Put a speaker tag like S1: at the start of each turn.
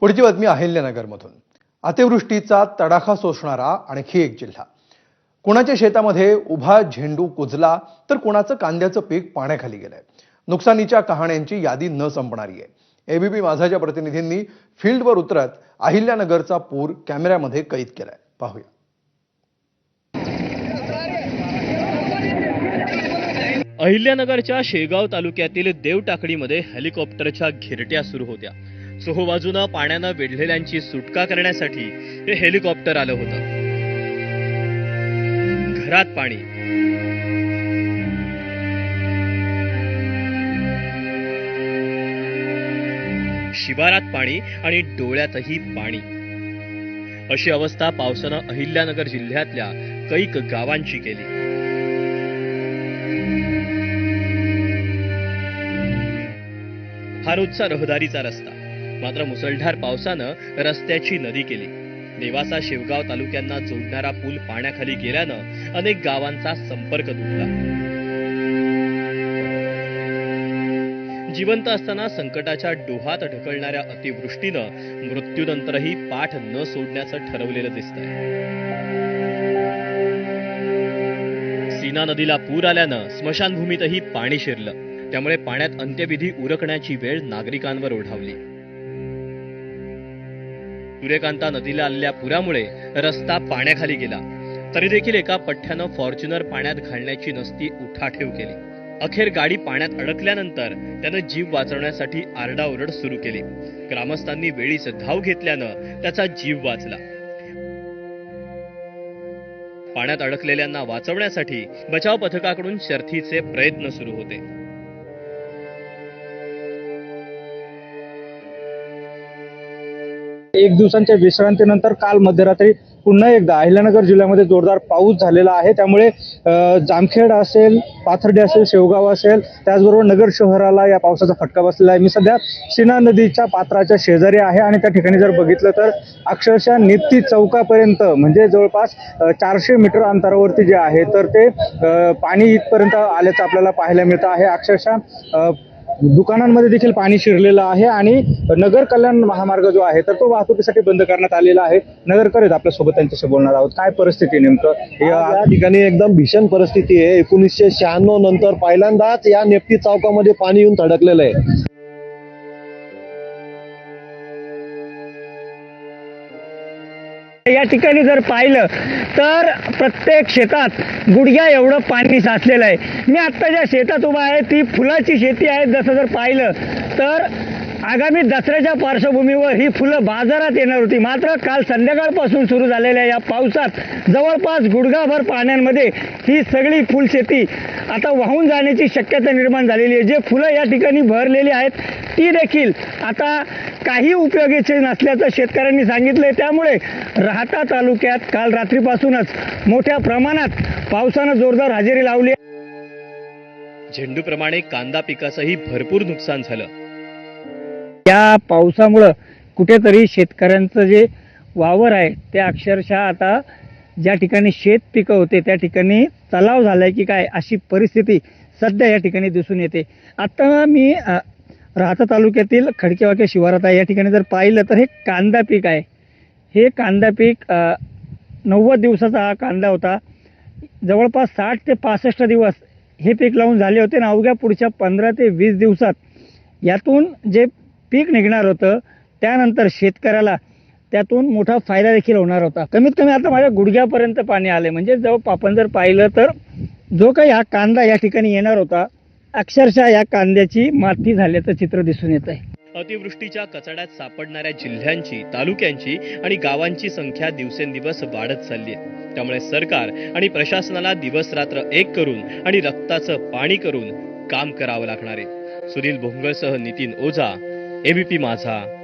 S1: पुढची बातमी अहिल्यानगरमधून. अतिवृष्टीचा तडाखा सोसणारा आणखी एक जिल्हा. कुणाच्या शेतामध्ये उभा झेंडू कुजला तर कुणाचं कांद्याचं पीक पाण्याखाली गेलंय? नुकसानीच्या कहाण्यांची यादी न संपणारी आहे. एबीपी माझाच्या प्रतिनिधींनी फील्डवर उतरत अहिल्यानगरचा पूर कॅमेऱ्यामध्ये कैद केलाय. पाहूया.
S2: अहिल्यानगरच्या शेगाव तालुक्यातील देवटाकडीमध्ये हेलिकॉप्टरच्या घिरट्या सुरू होत्या. चोहोबाजूनं पाण्यानं वेढलेल्यांची सुटका करण्यासाठी हे हेलिकॉप्टर आलं होतं. घरात पाणी. शिवारात पाणी आणि डोळ्यातही पाणी. अशी अवस्था पावसानं अहिल्यानगर जिल्ह्यातल्या कैक गावांची केली. हा रोजचा रहदारीचा रस्ता. मात्र मुसळधार पावसानं रस्त्याची नदी केली. नेवासा शेवगाव तालुक्यांना जोडणारा पूल पाण्याखाली गेल्यानं अनेक गावांचा संपर्क तुटला. जिवंत असताना संकटाच्या डोहात ढकलणाऱ्या अतिवृष्टीनं मृत्यूनंतरही पाठ न सोडण्याचं ठरवलेलं दिसतंय. सीना नदीला पूर आल्यानं स्मशानभूमीतही पाणी शिरलं. त्यामुळे पाण्यात अंत्यविधी उरकण्याची वेळ नागरिकांवर ओढावली. सूर्यकांता नदीला आलेल्या पुरामुळे रस्ता पाण्याखाली गेला. तरी देखील एका पठ्ठ्यानं फॉर्च्युनर पाण्यात घालण्याची नसती उठाठेव केली. अखेर गाडी पाण्यात अडकल्यानंतर त्यानं जीव वाचवण्यासाठी आरडाओरड सुरू केली. ग्रामस्थांनी वेळीच धाव घेतल्यानं त्याचा जीव वाचला. पाण्यात अडकलेल्यांना वाचवण्यासाठी बचाव पथकाकडून शर्थीचे प्रयत्न सुरू होते.
S3: एक दिवसांच्या विश्रांतीनंतर काल मध्यरात्री पुन्हा एकदा अहिल्यानगर जिल्ह्यामध्ये जोरदार पाऊस झालेला आहे. त्यामुळे जामखेड असेल पाथर्डी असेल शेवगाव असेल त्याचबरोबर नगर शहराला या पावसाचा फटका बसलेला आहे. मी सध्या सीना नदीच्या पात्राच्या शेजारी आहे आणि त्या ठिकाणी जर बघितलं तर अक्षरशः नित्ती चौकापर्यंत म्हणजे जवळपास चारशे मीटर अंतरावरती जे आहे तर ते पाणी इथपर्यंत आल्याचं आपल्याला पाहायला मिळतं आहे. अक्षरशः दुकानांमध्ये देखील पाणी शिरलेलं आहे आणि नगर कल्याण महामार्ग जो आहे तर तो वाहतुकीसाठी बंद करण्यात आलेला आहे. नगरकर आहेत आपल्यासोबत त्यांच्याशी बोलणार आहोत. काय परिस्थिती नेमकं?
S4: या ठिकाणी एकदम भीषण परिस्थिती आहे. एकोणीसशे शहाण्णव नंतर पहिल्यांदाच या नेपटी चौकामध्ये पाणी येऊन थडकलेलं आहे.
S5: या ठिकाणी जर पाहिलं तर प्रत्येक शेतात गुडघ्या एवढं पाणी साचलेलं आहे. मी आत्ता ज्या शेतात उभा आहे ती फुलाची शेती आहे जसं जर पाहिलं तर आगामी दसऱ्याच्या पार्श्वभूमीवर ही फुलं बाजारात येणार होती. मात्र काल संध्याकाळपासून सुरू झालेल्या या पावसात जवळपास गुडघाभर पाण्यामध्ये ही सगळी फुलशेती आता वाहून जाण्याची शक्यता निर्माण झालेली आहे. जे फुलं या ठिकाणी भरलेली आहेत ती देखील आता काही उपयोगीचे नसल्याचं शेतकऱ्यांनी सांगितलंय. त्यामुळे राहता तालुक्यात काल रात्रीपासूनच मोठ्या प्रमाणात पावसानं जोरदार हजेरी लावली.
S2: झेंडूप्रमाणे कांदा पिकाचंही भरपूर नुकसान झालं.
S5: त्या पावसामुळं कुठेतरी शेतकऱ्यांचं जे वावर आहे ते अक्षरशः आता ज्या ठिकाणी शेत पिकं होते त्या ठिकाणी तलाव झालाय की काय अशी परिस्थिती सध्या या ठिकाणी दिसून येते. आता मी राहता तालुक्यातील खडकेवाके शिवारात आहे. या ठिकाणी जर पाहिलं तर हे कांदा पीक आहे. हे कांदा पीक नव्वद दिवसाचा हा कांदा होता. जवळपास साठ ते पासष्ट दिवस हे पीक लावून झाले होते ना अवघ्या पुढच्या पंधरा ते वीस दिवसात यातून जे पीक निघणार होतं त्यानंतर शेतकऱ्याला त्यातून मोठा फायदा देखील होणार होता. कमीत कमी आता माझ्या गुडघ्यापर्यंत पाणी आले म्हणजे जवळ आपण जर पाहिलं तर जो काही हा कांदा या ठिकाणी येणार होता अक्षरशः या कांद्याची माती झाल्याचं चित्र दिसून येत आहे
S2: अतिवृष्टीच्या कचड्यात सापडणाऱ्या जिल्ह्यांची तालुक्यांची आणि गावांची संख्या दिवसेंदिवस वाढत चालली आहे. त्यामुळे सरकार आणि प्रशासनाला दिवस रात्र एक करून आणि रक्ताचं पाणी करून काम करावं लागणार आहे. सुनील भोंगळसह नितीन ओझा एबीपी माझा.